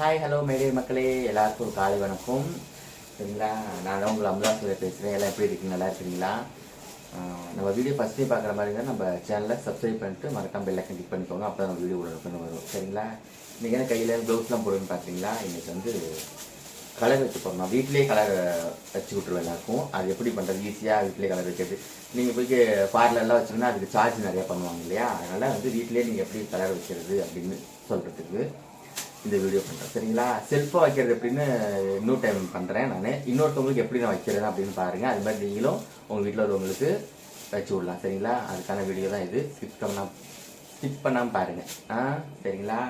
Hi hello my dear மக்களே. எல்லாருக்கும் ஒரு காலை வணக்கம். சரிங்களா? நான் தான் உங்களை அமலா பேசுகிறேன் எல்லாம் எப்படி இருக்கீங்க? நல்லா இருக்கிறீங்களா? நம்ம வீடியோ ஃபஸ்ட்டே பார்க்குற மாதிரி இருந்தால் நம்ம சேனலை சப்ஸ்கிரைப் பண்ணிட்டு மறக்காம பெல்லை கிளிக் பண்ணிக்கோங்க. அப்போ தான் நம்ம வீடியோ உடனுக்குன்னு வரும். சரிங்களா? இன்றைக்கி என்ன கையில் க்ளவுஸ்லாம் போடுவேன்னு பார்த்தீங்களா இன்றைக்கி வந்து கலர் வச்சு போடணும். வீட்டிலேயே கலர் வச்சு விட்ருவேன் எல்லாருக்கும். அது எப்படி பண்ணுறது ஈஸியாக வீட்டிலே கலர் வைக்கிறது நீங்கள் போய் பார்லர்லாம் வச்சிங்கன்னா அதுக்கு சார்ஜ் நிறையா பண்ணுவாங்க இல்லையா? அதனால் வந்து வீட்டிலே நீங்கள் எப்படி கலர் வைக்கிறது அப்படின்னு சொல்கிறதுக்கு இந்த வீடியோ பண்ணுறேன் சரிங்களா? செல்ஃபாக வைக்கிறது எப்படின்னு இன்னொரு டைம் பண்ணுறேன் நான். இன்னொருத்தவங்களுக்கு எப்படி நான் வைக்கிறேன் அப்படின்னு பாருங்கள் அது மாதிரி நீங்களும் உங்கள் வீட்டில் உள்ளவங்களுக்கு வச்சு விடலாம். சரிங்களா? அதுக்கான வீடியோ தான் இது. ஸ்கிப் பண்ணால் ஸ்கிப் பண்ணாமல் பாருங்கள் ஆ சரிங்களா?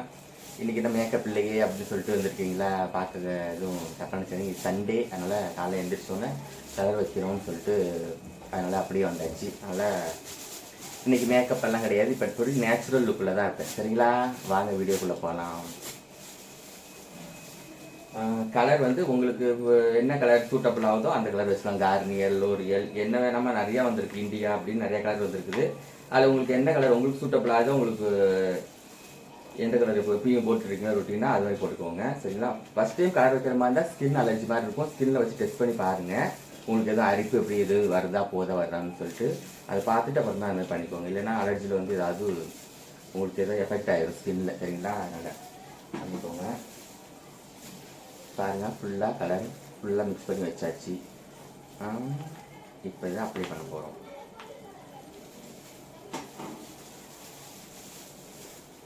இன்றைக்கி என்ன மேக்கப் இல்லையே அப்படின்னு சொல்லிட்டு வந்திருக்கீங்களா? பார்க்க எதுவும் தப்பான சரி சண்டே அதனால் காலை எழுந்திரிச்சோன்னே கலர் வைக்கிறோம்னு சொல்லிட்டு அதனால் அப்படியே வந்தாச்சு. அதனால் இன்றைக்கி மேக்கப் எல்லாம் கிடையாது. இப்போ நேச்சுரல் லுக்கில் தான் இருப்பேன். சரிங்களா? வாங்க வீடியோக்குள்ளே போகலாம் கலர் வந்து உங்களுக்கு என்ன கலர் சூட்டபிள் ஆகுதோ அந்த கலர் வச்சுக்கலாம். கார்னியர் லோரியல் என்ன வேணாமல் நிறையா வந்திருக்கு. இந்தியா அப்படின்னு நிறைய கலர் வந்திருக்குது. அதில் உங்களுக்கு என்ன கலர் உங்களுக்கு சூட்டபிள் ஆகுதோ உங்களுக்கு எந்த கலர் இப்போ எப்பயும் போட்டுருக்கீங்க ரொட்டீனா அது மாதிரி போட்டுக்கோங்க. சரிங்களா? ஃபஸ்ட் டைம் கலர் வைக்கிற மாதிரி இருந்தால் ஸ்கின் அலர்ஜி மாதிரி இருக்கும். ஸ்கின்னில் வச்சு டெஸ்ட் பண்ணி பாருங்கள் உங்களுக்கு எதுவும் அரிப்பு எப்படி எது வருதா போதா வருதான்னு சொல்லிட்டு அதை பார்த்துட்டு அப்புறம் தான் அந்த பண்ணிக்கோங்க. இல்லைன்னா அலர்ஜியில் வந்து ஏதாவது உங்களுக்கு எதாவது எஃபெக்ட் ஆயிடும் ஸ்கின்னில் சரிங்களா? அதனால் பண்ணிக்கோங்க. பாருங்கள் ஃபுல்லாக கலர் ஃபுல்லாக மிக்ஸ் பண்ணி வச்சாச்சு இப்போ இதை அப்ளை பண்ண போகிறோம்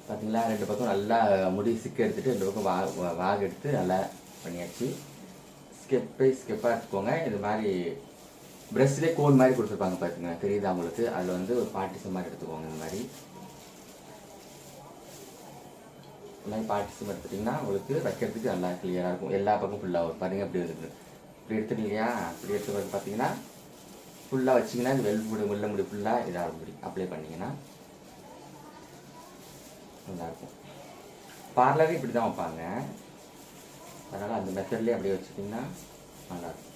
பார்த்தீங்களா ரெண்டு பக்கம் நல்லா முடி சிக்க எடுத்துட்டு ரெண்டு பக்கம் வா வாக எடுத்து நல்லா பண்ணியாச்சு ஸ்கெப் பை ஸ்கெப்பாக எடுத்துக்கோங்க இது மாதிரி ப்ரெஷ்லேயே கோன் மாதிரி கொடுத்துருப்பாங்க பார்த்துங்க தெரியுதா உங்களுக்கு? அதில் வந்து ஒரு பார்ட்டிஷன் மாதிரி எடுத்துக்கோங்க இந்த மாதிரி. இந்த மாதிரி பார்ட்டிஷன் எடுத்துட்டிங்கன்னா உங்களுக்கு வைக்கிறதுக்கு நல்லா கிளியராக இருக்கும். எல்லா பக்கமும் ஃபுல்லாக வரும். பாருங்கள் அப்படி இருக்குது இப்படி எடுத்துட்டு இல்லையா இப்படி எடுத்து பார்த்தீங்கன்னா ஃபுல்லாக வச்சிங்கன்னா இந்த வெள் முடி வெள்ள முடி ஃபுல்லாக இதாக முடி அப்ளை பண்ணிங்கன்னா நல்லாயிருக்கும் பார்லரே இப்படி தான் வைப்பாங்க. அதனால் அந்த மெத்தட்லேயே அப்படியே வச்சுட்டிங்கன்னா நல்லாயிருக்கும்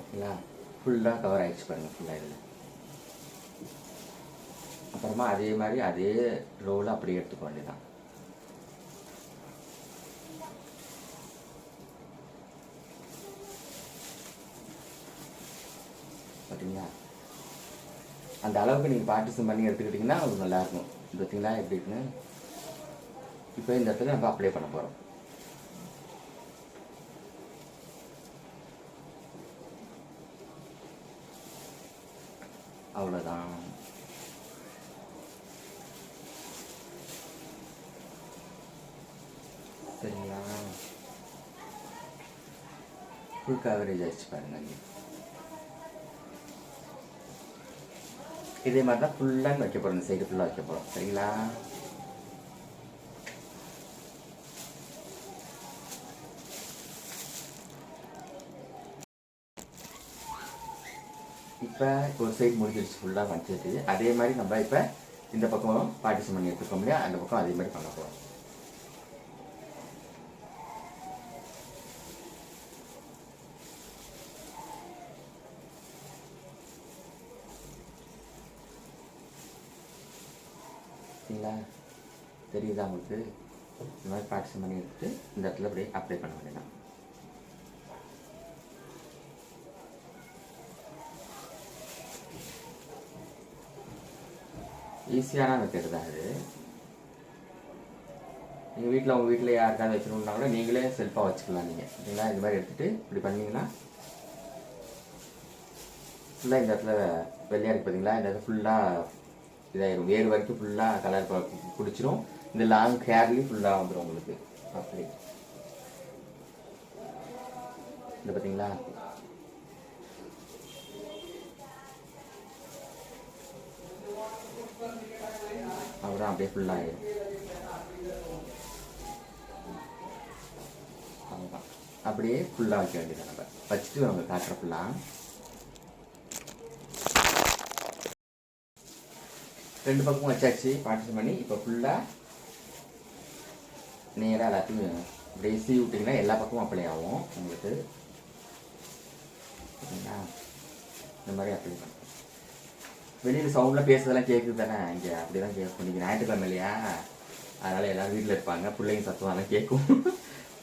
ஓகேங்களா ஃபுல்லாக கவர் ஆகிடுச்சு பாருங்கள் ஃபுல்லாக இதில். அப்புறமா அதே மாதிரி அதே ரோவில் அப்படியே எடுத்துக்க வேண்டியதான் பார்த்தீங்களா அந்த அளவுக்கு நீங்கள் பார்ட்டிசன் பண்ணி எடுத்துக்கிட்டிங்கன்னா அது நல்லாயிருக்கும். பார்த்தீங்களா எப்படி இருக்குன்னு? இப்போ இந்த இடத்துல நம்ம அப்ளை பண்ண போகிறோம் அவ்வளோதான் சரிங்களா ஃபுல் கவரேஜ் ஆயிடுச்சு பாருங்க இதே மாதிரி தான் ஃபுல்லாக வைக்க போகிறோம் இந்த சைடு ஃபுல்லாக வைக்க போகிறோம் சரிங்களா? இப்போ ஒரு சைடு முடிஞ்சிருச்சு ஃபுல்லாக வச்சுட்டு அதே மாதிரி நம்ம இப்போ இந்த பக்கம் பார்ட்டிஷன் பண்ணி எடுத்துக்கோம் இல்லையா? அந்த பக்கம் அதே மாதிரி பண்ண போகிறோம் சரிங்களா தெரியுதா உங்களுக்கு? இந்த மாதிரி ப்ராக்டிஸ் பண்ணி எடுத்துட்டு இந்த இடத்துல அப்படியே அப்ளை பண்ண வேண்டியதான் ஈஸியான மெத்தட் தான் இது. நீங்கள் வீட்டில் உங்கள் வீட்டில் யாருக்காவது வச்சுருந்தா கூட நீங்களே செல்ஃபாக வச்சுக்கலாம் நீங்கள் சரிங்களா இது மாதிரி எடுத்துகிட்டு இப்படி பண்ணிங்கன்னா ஃபுல்லாக இந்த இடத்துல வெள்ளையாக இருக்குது பார்த்தீங்களா இந்த இடத்துல ஃபுல்லாக இதாயிரும் வேறு வரைக்கும் ஃபுல்லாக கலர் பிடிச்சிரும். இந்த லாங் ஹேர்லேயும் ஃபுல்லாக வந்துடும் உங்களுக்கு. அப்படி. இந்த பார்த்தீங்களா அப்புறம் அப்படியே ஃபுல்லாக ஆயிடும் அப்படியே ஃபுல்லாக வைக்க வேண்டியது நம்ம. வச்சுட்டு நம்ம காட்டுற ஃபுல்லாக ரெண்டு பக்கமும் வச்சாச்சு. பார்ட்டிஷன் பண்ணி இப்போ ஃபுல்லாக நேராக எல்லாத்தையும் அப்படியே சீ விட்டிங்கன்னா எல்லா பக்கமும் அப்ளை ஆகும் உங்களுக்கு. சரிங்களா? இந்த மாதிரி அப்ளை பண்ணுறோம் வெளியில் சவுண்டில் பேசுறதெல்லாம் கேட்குது தானே. இங்கே அப்படி தான் கேட்கும் நீங்கள் ஞாயிற்றுக்கிழமை இல்லையா? அதனால் எல்லாரும் வீட்டில் இருப்பாங்க. பிள்ளைங்க சத்தம் கேட்கும்.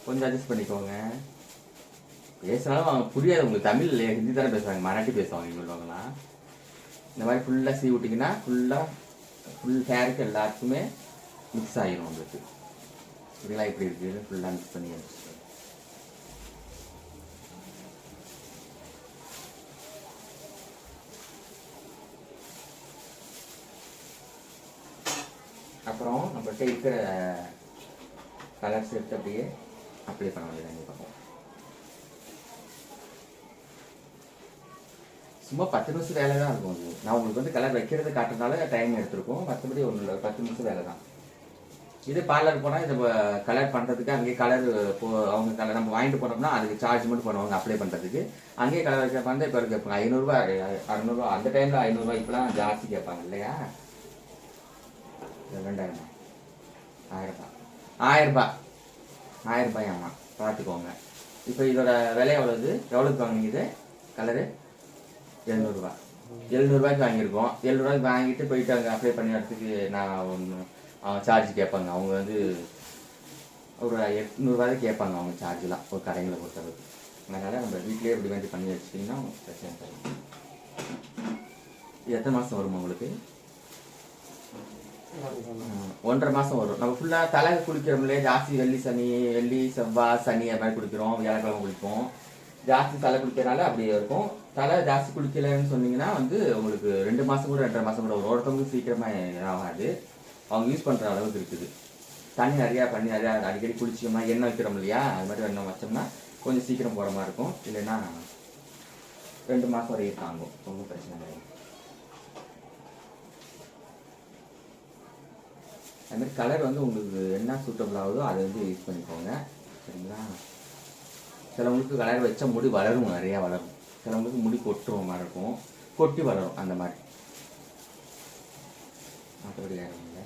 கொஞ்சம் அட்ஜஸ்ட் பண்ணிக்கோங்க. பேசினாலும் அவங்க புரியாது. உங்களுக்கு தமிழ் இல்லையா? ஹிந்தி தானே பேசுவாங்க. மராட்டி பேசுவாங்க இவங்களாம் இந்த மாதிரி ஃபுல்லாக சீ விட்டிங்கன்னா ஃபுல்லாக ஃபுல் ஹேருக்கு எல்லாத்துக்குமே மிக்ஸ் ஆகிரும் உங்களுக்கு. இப்படிலாம் இப்படி இருக்குது ஃபுல்லாக மிக்ஸ் பண்ணி அப்புறம் நம்மகிட்ட இருக்கிற கலர்ஸ் எடுத்து அப்படியே அப்ளை பண்ண வேண்டியது இந்த பக்கம் சும்மா பத்து நிமிஷம் வேலை தான் இருக்கும். அது நான் உங்களுக்கு வந்து கலர் வைக்கிறது காட்டுறதுனால டைம் எடுத்துருக்கோம். மற்றபடி ஒன்றும் இல்லை. பத்து நிமிஷம் வேலை தான். இது பார்லர் போனால் இதை கலர் பண்ணுறதுக்கு அங்கேயே கலர் போ அவங்க கலர் நம்ம வாங்கிட்டு போனோம்னா அதுக்கு சார்ஜ் மட்டும் பண்ணுவாங்க அப்ளை பண்ணுறதுக்கு அங்கேயே கலர் வைக்க பண்ண இப்போ கேட்பாங்க ஐநூறுரூவா அறநூறுவா அந்த டைமில் ஐநூறுரூவா இப்போலாம் ஜாஸ்தி கேட்பாங்க இல்லையா? ரெண்டாயிரம்? ஆயிரரூபா ஆயிரம்? ரூபாய் ஆயிரம் ஆமாம் பார்த்துக்கோங்க. இப்போ இதோட விலை எவ்வளோது எவ்வளோக்கு வாங்கினீங்க இது? கலரு எழுநூறுபா எழுநூறுபாய்க்கு வாங்கியிருக்கோம். எழுநூறுபாய்க்கு வாங்கிட்டு போயிட்டு அங்கே அப்ளை பண்ணி வரதுக்கு நான் ஒன்று சார்ஜ் கேட்பாங்க. அவங்க வந்து ஒரு எட்நூறுபாய்க்கு கேட்பாங்க. அவங்க சார்ஜ்லாம் ஒரு கடைங்களை பொறுத்தளவுக்கு. அதனால் நம்ம வீட்டிலே இப்படி வந்து பண்ணி வச்சிட்டிங்கன்னா பிரச்சனை இல்லை. எத்தனை மாதம் வரும் உங்களுக்கு? ஒன்றரை மாதம் வரும். நம்ம ஃபுல்லாக தலை குளிக்கிறோம்லே. ஜாஸ்தி வெள்ளி சனி வெள்ளி செவ்வாய் சனி அது மாதிரி குளிக்கிறோம். வியாழக்கிழமை குளிப்போம். ஜாஸ்தி தலை குளிக்கிறனால அப்படியே இருக்கும். தலை ஜாஸ்தி குளிக்கலைன்னு சொன்னீங்கன்னா வந்து உங்களுக்கு ரெண்டு மாதம் கூட ரெண்டரை மாதம் கூட ஒரு ஒருத்தவங்களுக்கு சீக்கிரமாக ஆகாது. அவங்க யூஸ் பண்ணுற அளவுக்கு இருக்குது. தண்ணி நிறையா பண்ணி நிறையா அடிக்கடி குளிச்சோம்னா எண்ணெய் வைக்கிறோம் இல்லையா? அது மாதிரி எண்ணெய் வச்சோம்னா கொஞ்சம் சீக்கிரம் போகிற மாதிரி இருக்கும். இல்லைன்னா ரெண்டு மாதம் வரையும் தாங்கும். ரொம்ப பிரச்சனை கிடையாது அதுமாதிரி கலர் வந்து உங்களுக்கு என்ன சூட்டபிள் ஆகுதோ அதை வந்து யூஸ் பண்ணிக்கோங்க. சரிங்களா? சிலவங்களுக்கு கலர் வச்சா முடி வளரும் நிறையா வளரும். சிலவங்களுக்கு முடி கொட்டுற மாதிரி இருக்கும். கொட்டி வளரும் அந்த மாதிரி. மற்றபடி வேறு இல்லை.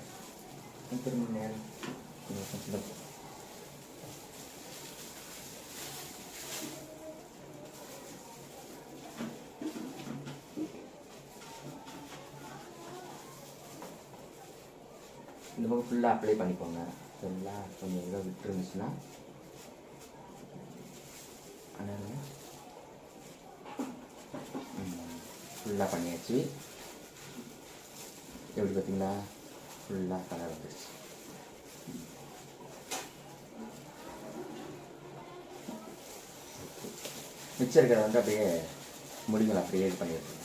திரும்ப நேரம். இந்த பக்கம் ஃபுல்லாக அப்ளை பண்ணிக்கோங்க. ஃபுல்லாக கொஞ்சம் எங்கே விட்டுருந்துச்சுன்னா ஃபுல்லாக பண்ணியாச்சு எப்படி பார்த்தீங்களா ஃபுல்லாக கலர் வந்துடுச்சு மிச்சம் இருக்கிறத வந்து அப்படியே முடிங்களை அப்படியே இது பண்ணிடுறேன்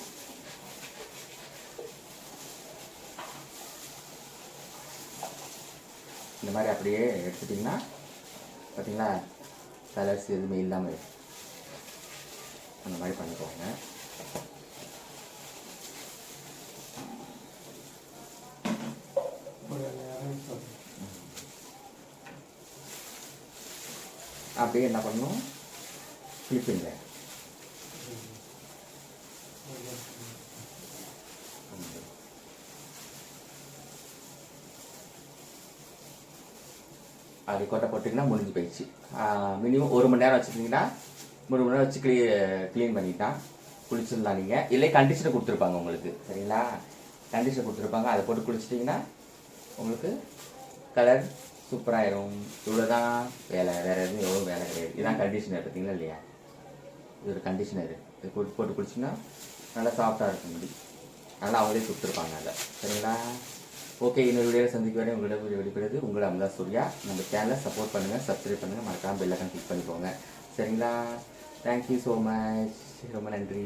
இந்த மாதிரி அப்படியே எடுத்துட்டிங்கன்னா பார்த்தீங்களா கலர்ஸ் எதுவுமே இல்லாமல் இருக்கும் அந்த மாதிரி பண்ணிக்கோங்க. அப்படியே என்ன பண்ணணும் கிளிப்பிங்க. அப்படி கொட்டை போட்டிங்கன்னா முடிஞ்சு போயிடுச்சு. மினிமம் ஒரு மணி நேரம் வச்சுருந்தீங்கன்னா ஒரு முறை வச்சு க்ளீ க்ளீன் பண்ணிட்டான் குளிச்சிடலாம் நீங்கள் இல்லை கண்டிஷனர் கொடுத்துருப்பாங்க உங்களுக்கு. சரிங்களா? கண்டிஷனர் கொடுத்துருப்பாங்க. அதை போட்டு குளிச்சிட்டிங்கன்னா உங்களுக்கு கலர் சூப்பராகிடும் இவ்வளோ தான் வேலை. வேறு எதுவும் எவ்வளோ வேலை கிடையாது. இதுதான் கண்டிஷனர் பார்த்தீங்களா இல்லையா? இது ஒரு கண்டிஷனர் இது போட்டு போட்டு குளிச்சிங்கன்னா நல்லா சாஃப்டாக இருக்கும் முடி. அதனால் அவங்களே கொடுத்துருப்பாங்க அதை. சரிங்களா? ஓகே இன்னொரு வீடியோவில் சந்திக்க வரை உங்களிடம் வெளிப்படுது உங்களை அமுதா சூர்யா. நம்ம சேனலை சப்போர்ட் பண்ணுங்கள் சப்ஸ்கிரைப் பண்ணுங்கள் மறக்காமல் பெல்லைக்கன் கிளிக் பண்ணிக்கோங்க. சரிங்களா? தேங்க்யூ ஸோ மச் ரொம்ப நன்றி